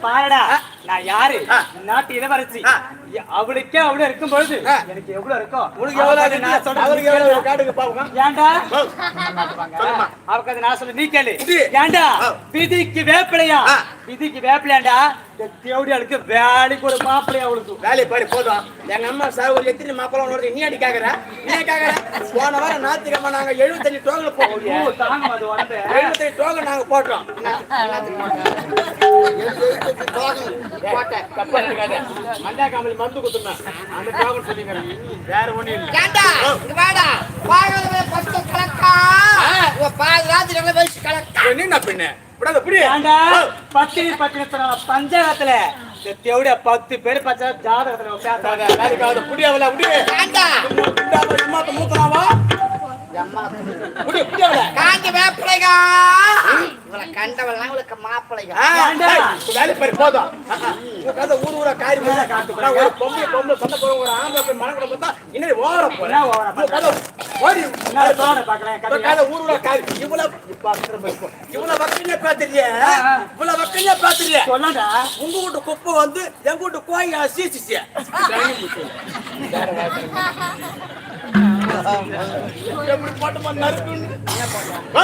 பாருடா. நான் யாரு. நாட்டு இளவரசி. அவளுக்கே அவ்வளவு இருக்கும் பொழுது. எனக்கு எவ்வளவு இருக்கும் உனக்கு எவ்வளவு நான் கேளு. காட்டுங்க பாப்போம். சொல்லுமா அவக்கு அது நான் சொல்ல நீ கேளு. ஆ. விதிக்கு வேப்பிலையா. விதிக்கு வேப்பிலையாண்டா? இந்த தேவடியாளுக்கு வேலைக்கு ஒரு மாப்பிளையா அவளுக்கு. வேலையை பாரு போதும். எங்க அம்மா சார் ஒரு எத்தனை மாப்பிளம் வருது நீ அடி கேக்குற? நீ கேக்குற? போன வாரம் ஞாயிற்றுக்கிழமை நாங்க எழுபத்தஞ்சு அது உடம்பு எழுபத்தஞ்சு டோக்கன் நாங்க போட்டோம் மண்டா காமலி மருந்து குத்துனேன் அந்த டோக்கன் சொல்லிக்கிறேன் வேற ஒண்ணும் இல்ல ஏண்டா இங்க வாடா பாகவதமே பத்து கலக்கா பாதி ராத்திரி கலக்கா என்ன பின்ன? விடாத புடி ஏண்டா? பத்தினி பத்தினி பஞ்சாயத்துல இந்த தேவடியா பத்து பேர் பச்சா ஜாதகத்துல பேசாத வேலைக்கு ஆகுது புடி ஏண்டா மூத்தனாவா? காஞ்ச வேப்பிளைகா இவளை கண்டவெல்லாம் இவளுக்கு மாப்பிளைகா போதும். ஊர் ஊரா காரி மாதிரி. ஒரு பொம்பளை பொம்பளை சண்டை போறவங்க ஒரு ஆம்பளை போய் பார்த்தா இன்னும் ஓவர போற? என்ன ஓவரா உங்க கதை ஓடி. கதை ஊர் ஊரா காரி. இவ்வளவு. இவ்வளவு வக்கீல பாத்துறிய இவ்வளவு வக்கீல பாத்துறிய உங்க வீட்டு குப்பை வந்து எங்க வீட்டு கோய் சீசிச்சிய எப்படி போட்டு நறுக்குன்னு ஓ,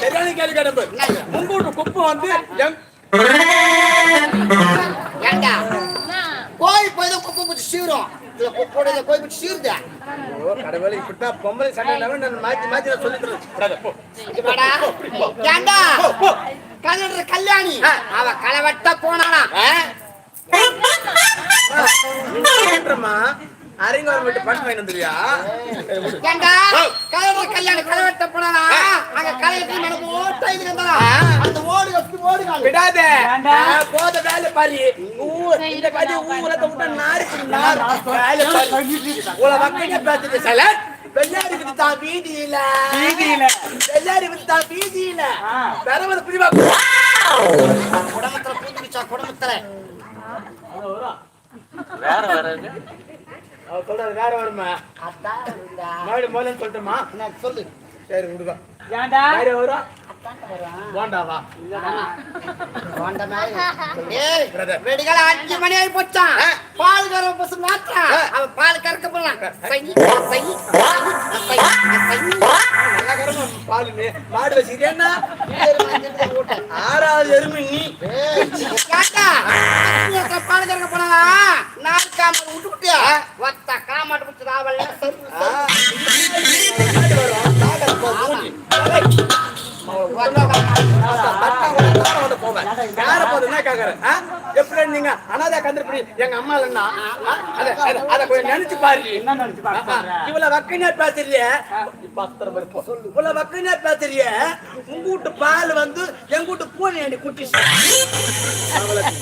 சரியான கேள்வி கேட்டப்ப உங்க வீட்டு குப்பை வந்து எங்க ஏண்டா கோயில் போய் தான் குப்பை பிடிச்சி சீரும் இதுல குப்போட கோயில் பிடிச்சி சீருதா ஓ, கடவுளே, இப்படித்தான் பொம்பளை சண்டை இல்லாம நான் மாத்தி மாத்தி நான் ஏண்டா. கல்யாண கல்யாணி அவ களவட்ட போனானா அரிங்கவரம் வீட்டு பணம் வாங்கிட்டு வந்துருவியா? ஏண்டா போனானா அங்க கலையத்தை நடந்து ஓட்ட இது அந்த ஓடு எப்படி ஓடுகாங்க விடாத. போத வேலை பாரு. இந்த கதை ஊரத்தை விட்டா. வேலை பாரு. உங்களை வக்கையா பேசுறது சலட். வெள்ளாரி வித்துட்டான் வீதியில. வீதியில. வெள்ளாரி வித்துட்டான் வீதியில. ஆ. பெறவத பிரிவா. குடும்பத்துல பூந்துக்கிச்சா குடும்பத்துல அவ சொல்றது வேற வருமா. மறுபடியும் முதல்ல சொல்லட்டுமா? என்ன சொல்லு. சரி விடுவா. ஏண்டா? வேற வரும் Brother. வெடிகால அஞ்சு மணி ஆகி போச்சான். பால் கறவை பசு மாத்திரம் ஆ. அவன் பால் கறக்க போலாம் பாலுன்னு. மாடு ஊட்ட. ஆறாவது எருமை நீ. பால் கறக்க போனா நாலு காமல் விட்டு விட்டியா எப்படி நீங்க அனாதை எங்க அம்மா இல்லைன்னா? ஆ? அத- அத- அத கொஞ்சம் நினைச்சு பாரு. என்ன நினைச்சு பார்க்க சொல்ற? இவ்வளவு வக்கனையா பேசுறிய? பத்திரம் இருப்போம் இவ்வளவு பேசுறிய? உங்க வீட்டு பால் வந்து எங்க வீட்டு பூனை அடி குட்டி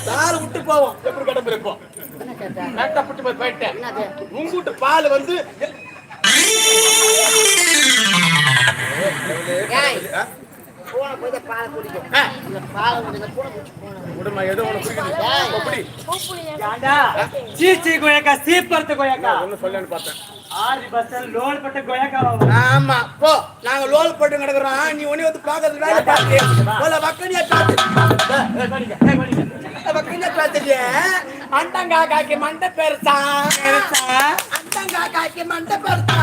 தால் விட்டு போவோம். எப்படி கிடம்பு இருப்போம் புட்டு போய் போயிட்டேன்? உங்க வீட்டு பால் வந்து? பூனை போய் பாலை குடிக்கும். பாலை குடிக்க பூனை குடிச்சு பூனை விடுமா ஏதோ ஒண்ணு குடிக்குது ஏய். எப்படி ஏண்டா? சீச்சி கோயக்கா சீப்பர்த்து கோயக்கா ஒண்ணு சொல்லன்னு பார்த்தேன். ஆறு பஸ் லோன் பட்ட கோயக்கா ஆமா போ. நாங்க லோல் போட்டு கிடக்குறோம் நீ ஒண்ணு வந்து பாக்குறது வேலை பார்த்து போல வக்கனியா பார்த்து. வக்கனியா பார்த்துட்டு அண்டங்கா காக்கி மண்டை பெருசா. அண்டங்கா காக்கி மண்டை பெருசா.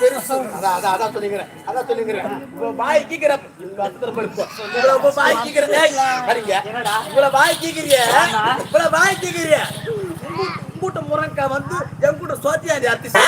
பெருசு அதான் அதான் அதான் சொல்லிக்கிறேன் அதான் சொல்லிக்கிறேன் பாய் கீக்கிற இவ்வளவு பாய் கீக்கிறதே இவ்வளவு பாய் கீக்கிறிய இவ்வளவு பாய் கீக்கிறிய உங்கூட்ட வந்து எங்கூட்ட சோத்தியாதி அத்திசி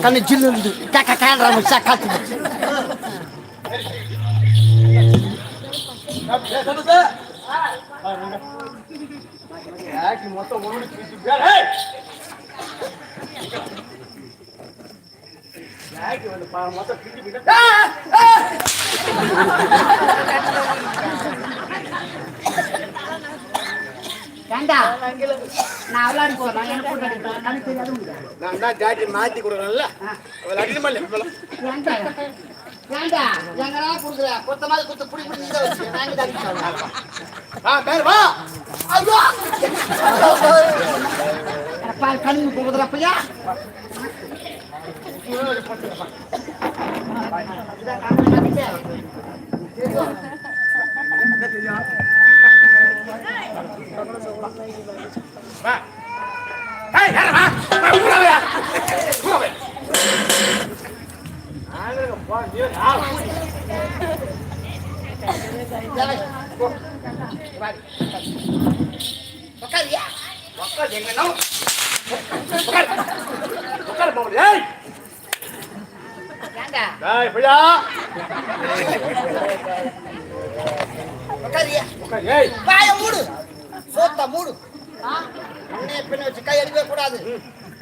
இப்போ எல்லா கண்ணு ஜில்லு இருந்து கேட்க கேண்டா மிச்சா காத்து மொத்தம் ஒண்ணு பிரிச்சு பேர், ஏய்! யாருக்கு வந்து பா- மொத்தம் பிரிச்சு பிரிச்சு- ஏண்டா நான் அவளாடி போறேன் எனக்கு கூட அடிப்பேன். கண்ணு தெரியாது உங்களுக்கு. நான் தான் ஜாக்கி மாத்தி கொடுக்கணும்ல அவள் கொடுக்குற? கொத்த மாதிரி குத்து புடி புடி வச்சு பேர் வா. ஐயோ. கண்ணு யாரா வா வா, ஊரா வா. ஊரா வா. ஆளுங்க போ, நீ ஆ, உட்காரியா. வாய மூடு. சோத்த மூடு. உன்னைய பின்ன வச்சு கை அடிக்கவே கூடாது.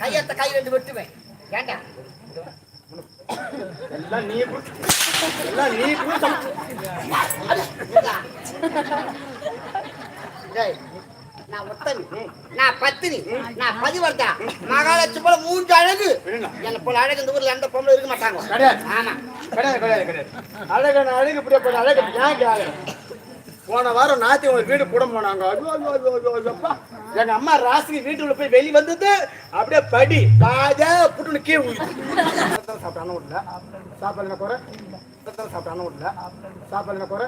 கையத்த கை ரெண்டு வெட்டுவேன். ஏண்டா? எல்லாம் நீ. எல்லாம் நீ நான் ஒத்தனி. நான் பத்தினி. நான் பதிவர்த்தா மகாலட்சுமி போல மூன்று அழகு? என்ன போல அழகு இந்த ஊர்ல எந்த பொம்பளை இருக்க மாட்டாங்க. கிடையாது. ஆமா. கிடையாது, கிடையாது, கிடையாது. அழகான அழகு இப்படியே போட்ட அழகு. ஏன்? போன வாரம் நாத்தி ஒரு வீடு கூட போனாங்க. அப்பா. எங்க அம்மா ராசிக்கு வீட்டுக்குள்ள போய் வெளியே வந்தது அப்படியே படி பாஜா புட்டுன்னு கீழே விழுது சாப்பிட்டானு விடல சாப்பாடு குறை? சாப்பிட்டான விடல சாப்பாடு குறை?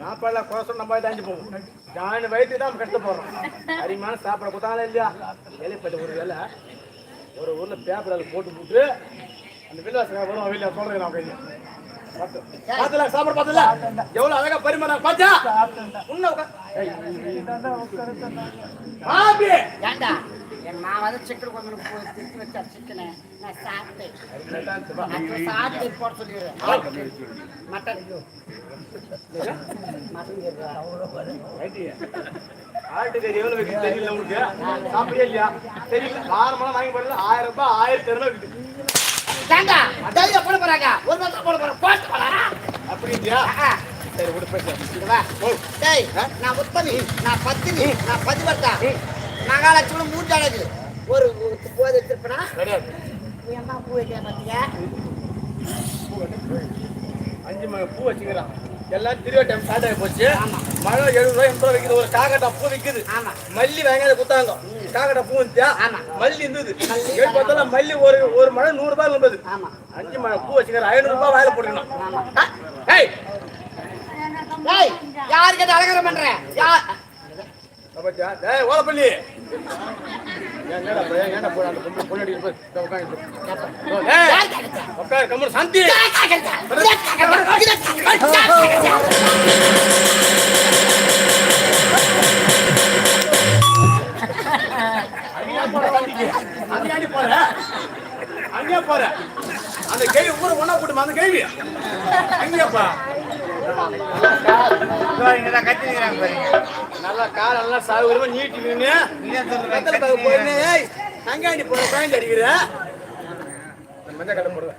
சாப்பாடுல குறை சொன்ன நம்ம தாண்டி போவோம் ஜாயின் வயிற்று தான் நம்ம போறோம். அதிகமான சாப்பாடு கொடுத்தாலும் இல்லையா? வேலைப்பட்ட ஒரு வேலை. ஒரு ஊர்ல பேப்பர் போட்டு போட்டு அந்த வில்லாசம் வரும் வெளியில சொல்றேன் நான் பாத்துல சாப்பாடு பாத்துல எவ்வளவு அழகா பரிமாறாங்க பாத்தா உன்ன உட்கார். ஏண்டா? நான் வந்து சிக்கன் கொஞ்சம் போய் திருப்பி வச்சா சிக்கனை. நான் சாப்பிட்டேன். நான் சாப்பிட்டு போட சொல்லிடுறேன். மட்டன். ரைட்டு. ஆட்டுக்கறி எவ்வளவு விக்குது தெரியல உங்களுக்கு? சாப்பிடியா இல்லையா? தெரியல. வாரமெல்லாம் வாங்கி ஆயிரம் ரூபாய் ஆயிரத்தி இரநூறு ஏண்டா தைரியம் போட போறாங்க. ஒரு மாசம் போட போறேன் போட்டு போறா அப்படின்றியா சரி விடு வா. டேய் நான் உத்தமி நான் பத்தினி நான் பதிவர்த்தா மகாலட்சுமி மூன்று அழகு ஒரு போதை எடுத்துருப்பனா? என்ன பூ வைக்க பாத்தியா? அஞ்சு பூ வச்சுக்கிறான். எல்லாம் திருவ டைம் ஸ்டார்ட் ஆகி போச்சு. மழை எழுபது ரூபாய் எண்பது ரூபாய் விற்குது ஒரு காக்கட்டா பூ விற்குது ஆமா. மல்லி வாங்காத குத்தாங்க காக்கடை பூ ஆமா. மல்லி இருந்தது. கேட்டு பார்த்தா மல்லி ஒரு ஒரு மழை நூறு ரூபாய் இருந்தது ஆமா. அஞ்சு மழை பூ வச்சுக்கிற ஐநூறு ரூபாய் வாயில போட்டுக்கணும். யாருக்கு அலங்காரம் பண்ற? யார் அப்பச்சா ஏய் ஓலப்பள்ளி என்னடா அங்கேயாடி போற? அங்கேயா போற? அந்த கேள்வி ஊரை ஒண்ணா போட்டுமா? அந்த கேள்வி? பாருங்க. நல்லா கால் நல்லா சாகுறமா நீட்டி ஏய் அங்காண்டி போற? பாயிண்ட் அடிக்கிற? மஞ்சள் கடை போடுவேன்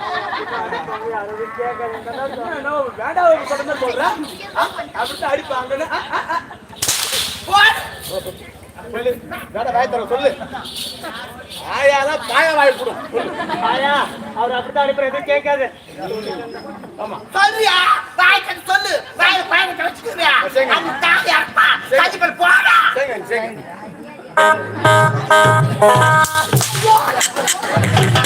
வேண்டாம் ஒரு படம் சொல்றேன் அப்படித்தான் அடிப்பாங்கன்னு சொல்லு வேண்டாம் வாய் சொல்லு ஆயாதான் பாய வாய் கொடு ஆயா அவர் அப்படித்தான் அடிப்பார் எதுவும் கேட்காது ஆமா சொல்றியா வாய் கட்டு சொல்லு வாய் பயணத்தை வச்சுக்கிறியா சரிங்க. அந்த போடா இரு, வாய் ஏண்டா இவளை எல்லாம் சொல்லிருக்கா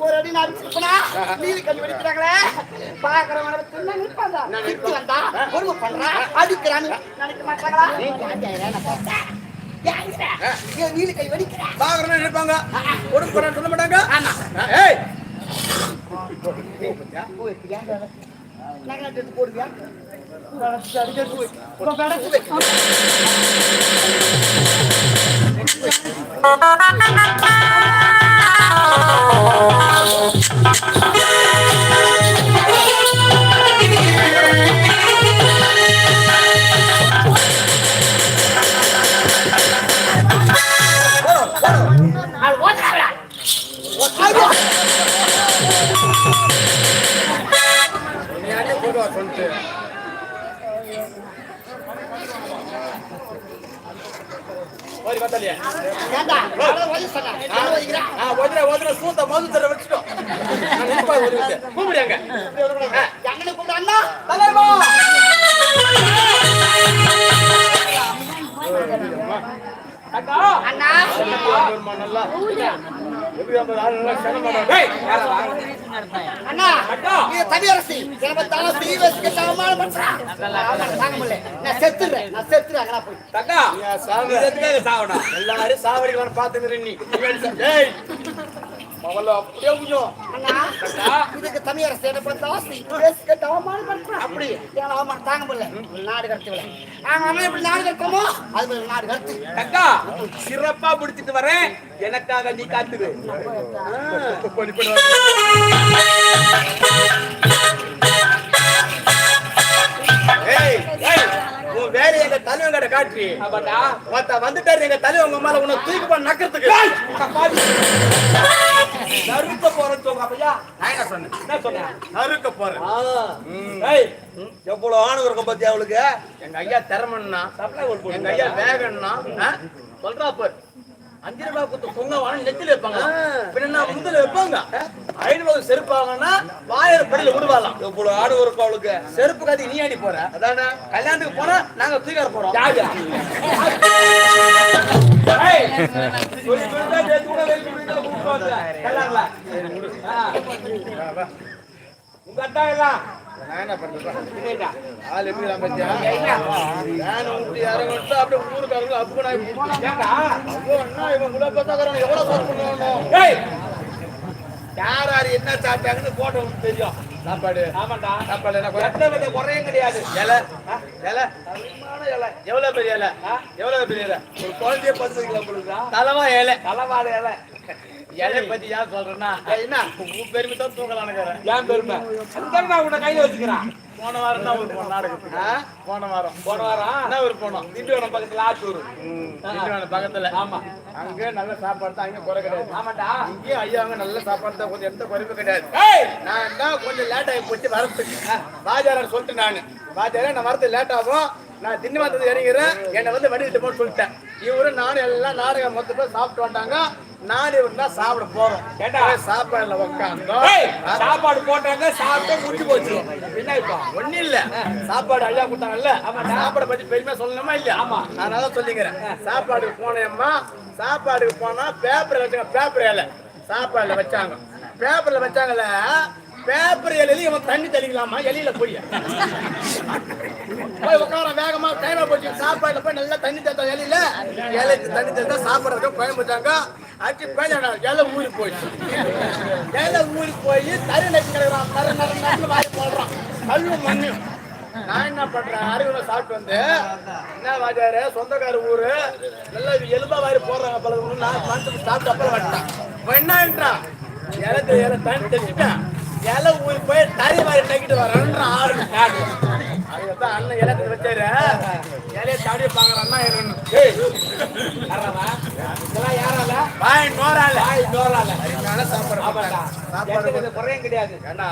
ஒரு அடி நான் அடிச்சிருப்பனா நீலி கண்ணி வெடிக்கிறாங்களே பாக்குறவங்க என்ன நிற்பாங்க திட்டு வந்தா பொறுமை பண்றா அடிக்கிறான்னு நினைக்க மாட்டாங்களா நீலி கை வெடிக்கிறா பாக்குறேன்னு நினைப்பாங்க கொடுக்க போறேன்னு சொல்ல மாட்டாங்க ஆமா ஏய் போடுவியா அடிக்கிறது போய் இப்போ படத்து வை. அது ஓட்டுறாங்களா? நீ அடி போடுவா சொல்லிட்டு ஓடி பார்த்தாலியா ஏண்டா அண்ணா தனியரசி சீவசுக்கு சமமான பண்றா தாங்க முடியல நான் செத்துறேன் நான் செத்துறேன் அங்கடா போய் தக்கா சாவு எதுக்காக பாத்துக்கிறேன் நீ மவள அப்படியே அண்ணா இதுக்கு தனியரசி என்ன பண்ணா சமமான பண்றா அப்படி அவன் தாங்க முடியல நாடு கடத்துவல நாங்க அண்ணா இப்படி நாடு கடத்தமோ அது மாதிரி நாடு கடத்து அக்கா சிறப்பா பிடிச்சிட்டு வரேன் எனக்காக நீ காத்துரு பண்ணி பண்ணி ஏய் ஏய் உன் வேலையை எங்க தலைவன் கடை காட்டி ஆமாடா மத்த வந்துட்டாரு எங்க தலைவன் உங்க மேல உன்னை தூக்கி போய் நக்கிறதுக்கு நறுக்க போறேன்னு சொல்ற அப்பையா? நான் என்ன சொன்னேன்? என்ன சொன்னேன்? நறுக்க போறேன். ஏய் எவ்வளவு ஆணு இருக்கும் பத்தி அவளுக்கு? எங்க ஐயா திறமன்னா எங்க ஐயா ஆ? சொல்றா பாரு. அஞ்சு ரூபாய் குத்து பொங்க வாங்க நெத்தில வைப்பாங்க பின்ன முந்தில வைப்பாங்க. ஐநூறு ரூபாய் செருப்பாங்கன்னா வாயில படியில விடுவாலாம் எவ்வளவு ஆணு இருக்கும் அவளுக்கு? செருப்பு கதி நீ அடி போற. அதானே? கல்யாணத்துக்கு போனா நாங்க தூக்கிற போறோம். யாரு? ஏய். சொல்லி உங்க அத்தா எல்லாம். யார் யார் என்ன சாப்பிட்டாங்கன்னு போட்டோ தெரியும். சாப்பாடு. ஆமாண்டா. சாப்பாடு என்ன குறையும் கிடையாது. இலை. இலை. எவ்வளவு பெரிய இலை? எவ்வளவு பெரிய இலை? ஒரு குழந்தைய பத்து கிலோ கொடுக்குறா தலைவா இலை. தலைவாடு இலை. எதை பத்தி ஏன் சொல்றேன்னா என்ன? உன் பெருமை தான் தூக்கலானுக்கிறேன் ஏன் பெருமை? அந்த நான் உன்னை கையில வச்சுக்கிறேன் போன வாரம் தான் ஒரு போனோம் நாடகத்துக்கு போன வாரம். போன வாரம்? என்ன ஒரு போனோம்? திண்டிவனம் பக்கத்துல ஆத்தூர். திண்டிவனம் பக்கத்துல. ஆமா. அங்க நல்ல சாப்பாடு தான் அங்க குறை கிடையாது. ஆமாண்டா. இங்கேயும் ஐயா அங்க நல்ல சாப்பாடு தான் கொஞ்சம் எந்த குறைவும் கிடையாது. நான் தான் கொஞ்சம் லேட் ஆகி போச்சு வரத்துக்கு. பாஜாரன் சொல்லிட்டு நானு. பாஜாரே நான் வரது லேட் ஆகும். நான் திண்ணி வந்தது இறங்கிறேன் என்னை வந்து வண்டிட்டு போன்னு சொல்லிட்டேன். இவரு நானும் எல்லாம் நாடகம் மொத்த பேர் சாப்பிட்டு வந்தாங்க. நான் இவரு தான் சாப்பிட போறோம்? போய் சாப்பாடுல உட்காந்தோம் சாப்பாடு போட்டாங்க சாப்பிட்டு முடிஞ்சு போச்சு. என்ன இப்போ? ஒண்ணும் இல்ல. சாப்பாடு ஐயா கொடுத்தாங்கல்ல. சாப்பாடை பத்தி பெருமையா சொல்லணுமா இல்லையா? ஆமா. அதனால சொல்லிக்கிறேன். சாப்பாடுக்கு போனேம்மா சாப்பாடுக்கு போனா பேப்பர் வச்சாங்க பேப்பர் இலை. சாப்பாடுல வச்சாங்க. பேப்பர்ல வச்சாங்கல்ல பேப்பர் இலையில இவன் தண்ணி தெளிக்கலாமா? எலியில போய். போய் உட்கார வேகமா டைம் போச்சு சாப்பாடுல போய் நல்லா தண்ணி தத்தா இலையில இலைக்கு தண்ணி தத்தா சாப்பிட்றதுக்கு இருக்க அச்சு பேஞ்சா இலை ஊறி போயிடுச்சு. இலை ஊறி போய் தரு நச்சு கிடக்குறான் தர நர நரன்னு வாரி போடுறான். கல்லு மண்ணு நான் என்ன பண்றேன்? அருகுல சாப்பிட்டு வந்து என்ன வாஜாரு சொந்தக்கார ஊரு. நல்லா எலும்பா வாரி போடுறாங்க பல நான் மனசுக்கு சாப்பிட்டு அப்புறம் வந்துட்டேன். என்ன என்னன்றான் இலத்து இலை தண்ணி தெளிச்சுட்டேன் இலை ஊறி போய் தறி வாரி நக்கிட்டு வரேன்ற ஆறு அதுதான் அண்ணன் இலக்கு வச்சாரு. இலையை தாடி பாக்குற அண்ணா இருக்கணும் ஏய். யாரவா இதெல்லாம் யாரால? வாய் நோரால. வாய் அதனால சாப்பாடு. குறையும் கிடையாது. ஏன்னா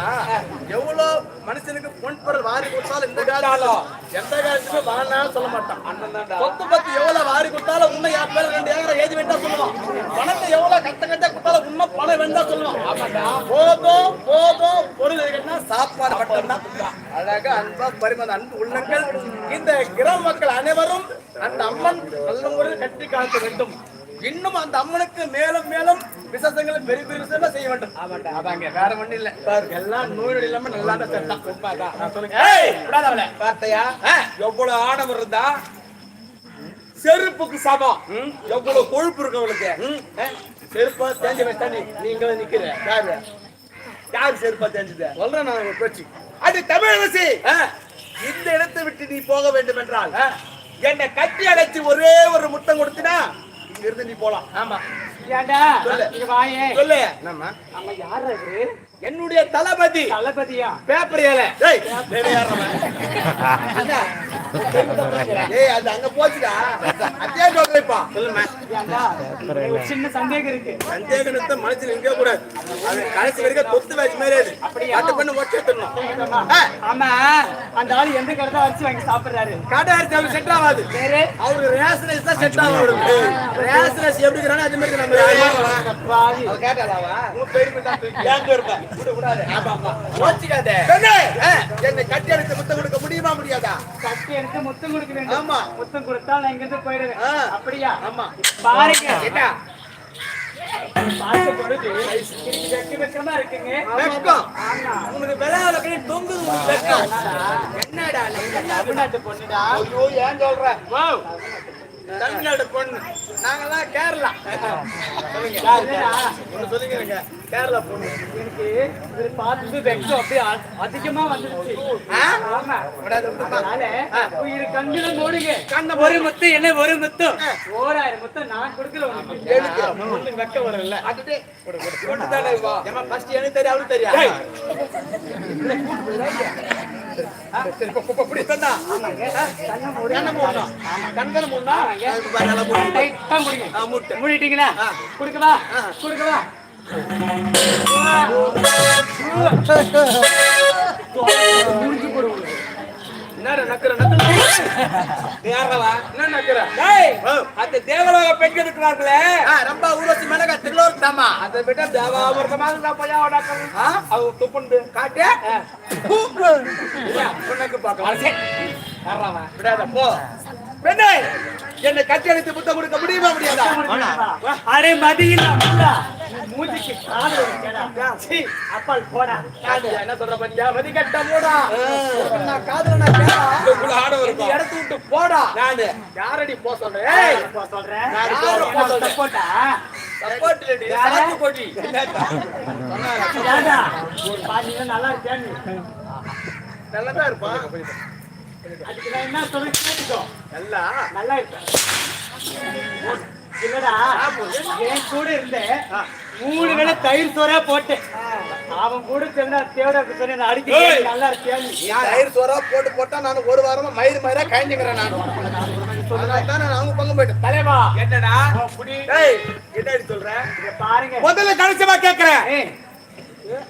எவ்வளவு மனுஷனுக்கு பொன் பொருள் வாரி கொடுத்தாலும் இந்த. காலத்துல எந்த காலத்துக்கு வாங்கினாலும் சொல்ல மாட்டான். அண்ணன் சொத்து பத்து எவ்வளவு வாரி கொடுத்தாலும் என் பேர் ரெண்டு ஏக்கரை எழுதி வேண்டா சொல்லுவான். பணத்தை எவ்வளவு கட்ட கட்ட கொடுத்தாலும் உண்மை பணம் வேண்டா சொல்லுவான் போதும் போதும். பொருள் சாப்பாடு மட்டும்தான். அழகா அன்பா பரிமாத அன்பு உள்ளங்கள். இந்த கிராம மக்கள் அனைவரும் அந்த அம்மன் நல்ல முறையில் கட்டி காக்க வேண்டும். இன்னும் அந்த அம்மனுக்கு மேலும் மேலும் விசேஷங்களை பெரிய பெரிய விசேஷமா செய்ய வேண்டும். அதாங்க வேற ஒண்ணு இல்ல. எல்லாம் நோய் இல்லாம நல்லா தான் சொல்லுங்க. பார்த்தையா? எவ்வளவு ஆணவம் இருந்தா? செருப்புக்கு சமம். எவ்வளவு கொழுப்பு இருக்கு அவளுக்கு. செருப்பா தேஞ்ச வச்சா நீ நீ இங்க நிக்கிற யாரு? யார் செருப்பா தெரிஞ்சது சொல்றேன் நான் ஒரு பேச்சு. அது தமிழரசி. இந்த இடத்தை விட்டு நீ போக வேண்டும் என்றால் என்னை கட்டி அடைச்சு ஒரே ஒரு முத்தம் கொடுத்தினா இங்க இருந்து நீ போலாம். ஆமா. ஏண்டா? சொல்லு. இங்க வாயே. சொல்லு. என்னம்மா? அங்க யாரு இது என்னுடைய தளபதி. தளபதியா? பேப்பர் ஏல. ஏய் அது அங்க போச்சுடா. அதே சொல்றேப்பா சொல்லுமா ஏண்டா எனக்கு ஒரு சின்ன சந்தேகம் இருக்கு. சந்தேகத்தை மனசுல இருக்க கூடாது. அது கடைசி வரைக்கும் தொத்து வச்சு மாதிரி அது அப்படியா? கட்டு பண்ணி ஒட்டி எடுத்துடணும் ஆ, ஆமா. அந்த ஆளு எந்த கடை அரிசி வாங்கி சாப்பிடுறாரு? கடை அரிசி அவருக்கு செட் ஆகாது. பேரு அவருக்கு தான் செட் ஆகும் அவருக்கு. எப்படி இருக்கிறானோ அது மாதிரி நம்ம என்னை கட்டி அடைத்து முத்தம் கொடுக்க முடியுமா முடியாதா? கட்டி எடுத்து முத்தம் கொடுக்க வேண்டும். ஆமா. முத்தம் கொடுத்தா நான் இங்க இருந்து போயிடுவேன். அப்படியா? ஆமா. பாருங்க. என்னடா தமிழ்நாட்டு பொண்ணுடா. ஏன் சொல்ற? வாவ். தமிழ்நாடு பொண்ணு. நாங்கெல்லாம் கேரளா. சொல்லுங்க. என்னடா? கேரளா பொண்ணு எனக்கு இது பார்த்து வெக்கம் அப்படியே அதிகமா வந்துருச்சு? ஆமா. அதனால இரு கண்ணுல மூடுங்க. கண்ணை ஒரு முத்து என்ன ஒரு முத்து? ஓராயிரம் முத்து நான் கொடுக்கல உனக்கு. வெக்கம் வரும்ல. அதுட்டு கொண்டுதானே வா. ஏம்மா, first எனக்கு தெரியும், அவருக்கு தெரியும். மூடிட்டீங்களா. கொடுக்கவா. கொடுக்கவா? தேவலோக பெண்கள் இருக்கிறார்களே ரொம்ப ஊர்வசி மிளகா திருளூர் தாமா? அதை விட தேவாமிர்தமாக நான் போய் அவடாக்கம் அவ துப்புண்டு. காட்டு? உனக்கு பார்க்கலாம். யாரவா விடாத போ. பெண்ணே! என்னை கட்டி அழைத்து புத்தம் கொடுக்க முடியுமா முடியாதா? அரே மதியில்லா முல்லா மூஞ்சிக்கு அப்பால் போடா காது, என்ன சொல்ற பத்தியா? மதி கட்ட மூடா நான் காதுல நான் இந்த இருக்கும். இடத்து விட்டு போடா. நானு. யாரடி போ சொல்றேன் போ சொல்றேன் யாரு போ சொல்றேன்? சப்போட்டா? சப்போர்ட் இல்லடி? சாத்து பாத்தீங்கன்னா நல்லா இருக்கேன் நல்லதா இருப்பான் அதுக்கு நான் என்ன சொல்றேன் கேட்டுக்கோ. நல்லா. நல்லா இருப்பேன் இல்லடா என் கூட இருந்தேன் மூணு வேளை தயிர் சோறா போட்டேன். அவன் கூட சொன்னா தேவடா சொன்ன ஏய். அடிக்க நல்லா இருக்கியா நீ? தயிர் சோறா போட்டு போட்டா நான் ஒரு வாரமா மயிறு மயிரா கழிஞ்சுக்கிறேன் நான். அவங்க பங்கு போயிட்டேன். தலைவா. என்னடா? என்னடி சொல்ற? இங்க பாருங்க. முதல்ல கணிச்சமா கேக்குறேன்.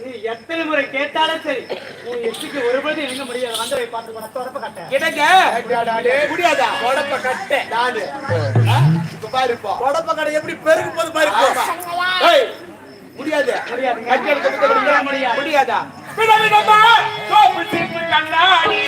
நீ எத்தனை முறை கேட்டாலும் சரி. உன் எச்சுக்கு ஒருபடி எழுத முடியாது வந்து பார்த்து உனக்கு கட்ட முடியாதா? தொடப்ப கட்ட நானு. இப்ப பாரு இப்போ. தொடப்ப கடை எப்படி பெருகு போது பாரு இப்போ. ஏய் முடியாது. முடியாது. கட்டி முடியாது. கண்ணாடி.